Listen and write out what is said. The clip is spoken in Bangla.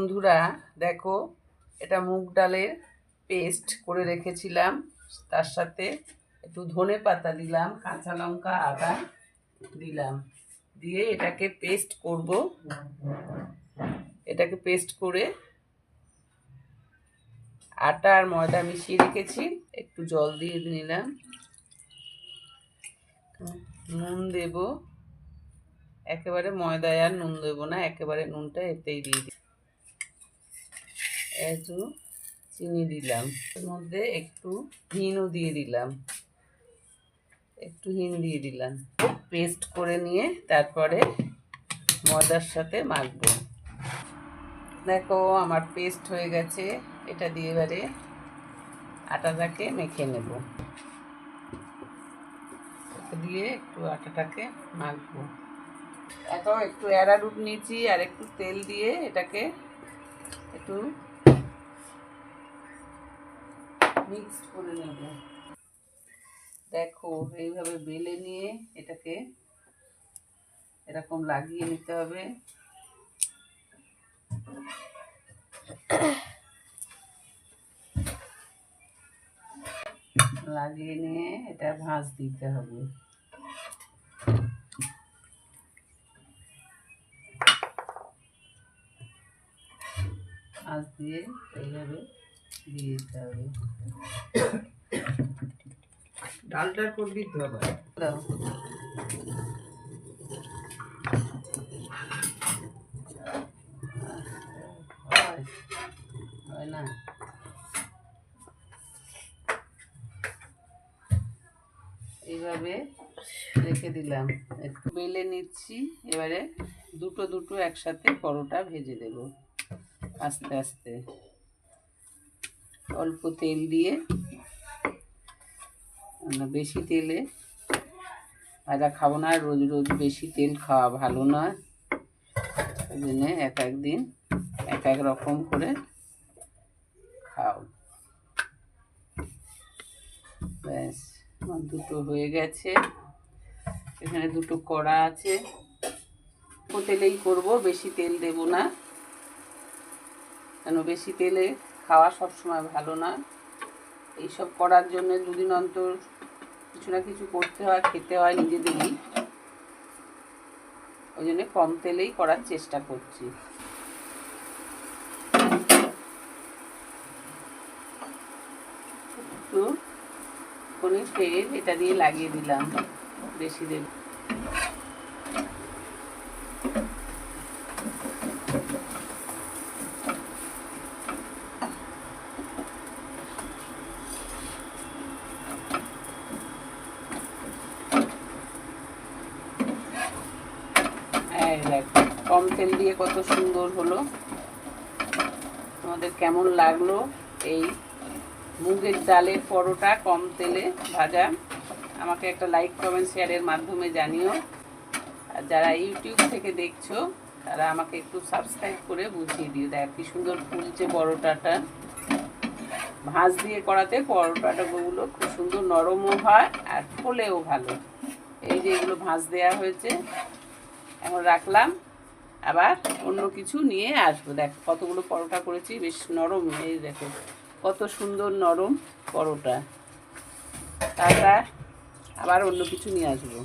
বন্ধুরা, দেখো, এটা মুগ ডালের পেস্ট করে রেখেছিলাম। তার সাথে একটু ধনে পাতা দিলাম, কাঁচা লঙ্কা, আদা দিলাম। দিয়ে এটাকে পেস্ট করব। এটাকে পেস্ট করে আটা আর ময়দা মিশিয়ে রেখেছি। একটু জল দিয়ে নিলাম। নুন দেব। একেবারে ময়দায় আর নুন দেবো না, একেবারে নুনটা এতেই দিয়ে দিই। একটু চিনি দিলাম। এর মধ্যে একটু হিনও দিয়ে দিলাম। একটু হিন দিয়ে দিলাম। পেস্ট করে নিয়ে তারপরে ময়দার সাথে মাখবো। দেখো, আমার পেস্ট হয়ে গেছে। এটা দিয়ে এবারে আটাটাকে মেখে নেব। দিয়ে একটু আটাটাকে মাখবো। এখন একটু অ্যারারুট নিয়েছি আর একটু তেল দিয়ে এটাকে একটু মিক্সড করে নেব। দেখো, এইভাবে বেলে নিয়ে এটাকে এরকম লাগিয়ে নিতে হবে। লাগিয়ে নিয়ে এটা ভাঁজ দিতে হবে। ভাঁজ দিয়ে এইভাবে দিয়ে দিতে হবে? হয় হয় না। এইভাবে রেখে দিলাম। একটু বেলে নিচ্ছি। এবারে দুটো দুটো একসাথে পরোটা ভেজে দেব। আস্তে আস্তে। অল্প তেল দিয়ে বেশি তেলে ভাজা খাব না, রোজ রোজ বেশি তেল খাওয়া ভালো নয় ওই জন্যে এক এক দিন এক এক রকম করে খাও। ব্যাস, আমার দুটো হয়ে গেছে। এখানে দুটো কড়া আছে। তেলেই করব, বেশি তেল দেব না। কেন বেশি তেলে খাওয়া সবসময় ভালো না। এইসব করার জন্য দুদিন অন্তর কিছু না কিছু করতে হয়, খেতে হয় নিজেদেরই। ওই জন্য কম তেলেই করার চেষ্টা করছি। একটু তেল এটা দিয়ে লাগিয়ে দিলাম বেশি দেব এই দেখো, কম তেল দিয়ে কত সুন্দর হলো। তোমাদের কেমন লাগল এই মুগের ডালের পরোটা কম তেলে ভাজা? আমাকে একটা লাইক কমেন্ট শেয়ারের মাধ্যমে জানিও। আর যারা ইউটিউব থেকে দেখছ, তারা আমাকে একটু সাবস্ক্রাইব করে বুঝিয়ে দিও। দেখ, কি সুন্দর ফুলছে পরোটাটা। ভাঁজ দিয়ে করাতে পরোটাটাগুলো খুব সুন্দর নরমও হয় আর ফোলেও ভালো। এই যে এগুলো ভাঁজ দেওয়া হয়েছে এখন রাখলাম। আবার অন্য কিছু নিয়ে আসব। দেখ, কতগুলো পরোটা করেছি, বেশ নরম, এই দেখো, কত সুন্দর নরম পরোটা। তারপর আবার অন্য কিছু নিয়ে আসব।